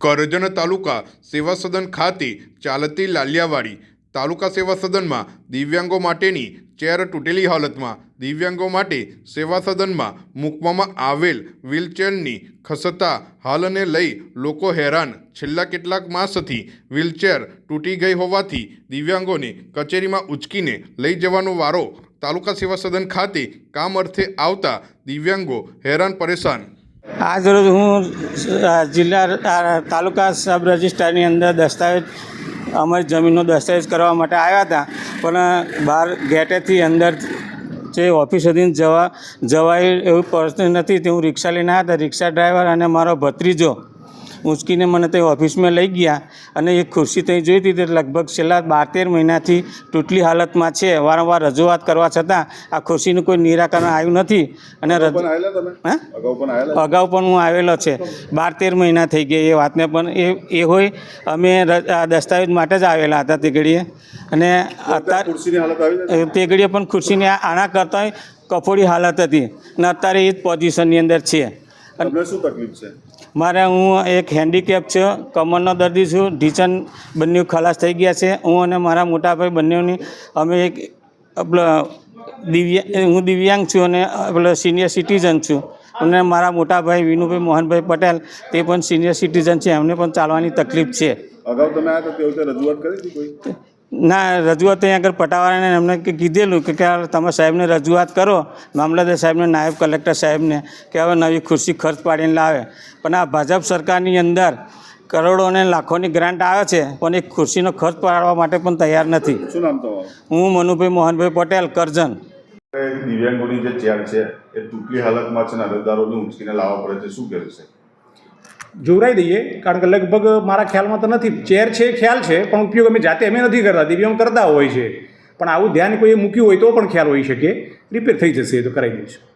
કરજણ તાલુકા સેવા સદન ખાતે ચાલતી લાલિયાવાડી તાલુકા સેવા સદનમાં દિવ્યાંગો માટેની ચેર તૂટેલી હાલતમાં દિવ્યાંગો માટે સેવા સદનમાં મૂકવામાં આવેલ વ્હીલચેરની ખસતા હાલને લઈ લોકો હેરાન. છેલ્લા કેટલાક માસથી વ્હીલચેર તૂટી ગઈ હોવાથી દિવ્યાંગોને કચેરીમાં ઉચકીને લઈ જવાનો વારો તાલુકા સેવા સદન ખાતે કામ અર્થે આવતા દિવ્યાંગો હેરાન પરેશાન. આજ રોજ હું જિલ્લા તાલુકા સબ રજિસ્ટ્રારની અંદર દસ્તાવેજ, અમારી જમીનનો દસ્તાવેજ કરવા માટે આવ્યા હતા. પણ બહાર ગેટેથી અંદર જે ઓફિસ સુધી જવા જવાય એવું પર્સન નથી. તે હું રિક્ષા લઈને આવ્યા હતા. રિક્ષા ડ્રાઈવર અને મારો ભત્રીજો ઉંચકીને મને તે ઓફિસમાં લઈ ગયા અને એ ખુરશી ત્યાં જોઈ હતી તે લગભગ છેલ્લા બાર તેર મહિનાથી તૂટલી હાલતમાં છે. વારંવાર રજૂઆત કરવા છતાં આ ખુરશીનું કોઈ નિરાકરણ આવ્યું નથી અને અગાઉ પણ હું? આવેલો? છે. બાર તેર મહિના થઈ ગયા એ વાતને પણ એ એ હોય અમે આ દસ્તાવેજ માટે જ આવેલા હતા તે ઘડીએ અને અત્યારે તે ઘડીએ પણ ખુરશીને આના કરતાં કફોડી હાલત હતી અને અત્યારે એ જ પોઝિશનની અંદર છે. તમને શું તકલીફ છે? મારે હું એક હેન્ડીકેપ છું કમરનો દર્દી છું ઢીચન બંને ખલાસ થઈ ગયા છે. હું અને મારા મોટાભાઈ બંનેની અમે એક દિવ્યા હું દિવ્યાંગ છું અને પેલો સિનિયર સિટીઝન છું. અને મારા મોટાભાઈ વિનુભાઈ મોહનભાઈ પટેલ તે પણ સિનિયર સિટીઝન છે. એમને પણ ચાલવાની તકલીફ છે. અગાઉ તમે આ રજૂઆત કરી હતી કોઈ? ના રજૂઆત અહીંયા આગળ પટાવાળાને એમને કીધેલું કે તમે સાહેબને રજૂઆત કરો મામલતદાર સાહેબને નાયબ કલેક્ટર સાહેબને કે હવે નવી ખુરશી ખર્ચ પાડીને લાવે. પણ આ ભાજપ સરકારની અંદર કરોડો અને લાખોની ગ્રાન્ટ આવે છે પણ એક ખુરશીનો ખર્ચ પાડવા માટે પણ તૈયાર નથી. શું નામ હું મનુભાઈ મોહનભાઈ પટેલ કરજણ. દિવ્યાંગોની જે ચેર છે એ તૂટલી હાલતમાં છે ને અરજદારોને ઉંચકીને લાવવા પડે છે. શું કહેવું છે જોવરાઈ દઈએ, કારણ કે લગભગ મારા ખ્યાલમાં તો નથી. ચેર છે એ ખ્યાલ છે, પણ ઉપયોગ અમે જાતે અમે નથી કરતા. દિવ્યાંગ કરતા હોય છે. પણ આવું ધ્યાન કોઈએ મૂક્યું હોય તો પણ ખ્યાલ હોઈ શકે. રિપેર થઈ જશે એ તો કરાવી દઈશું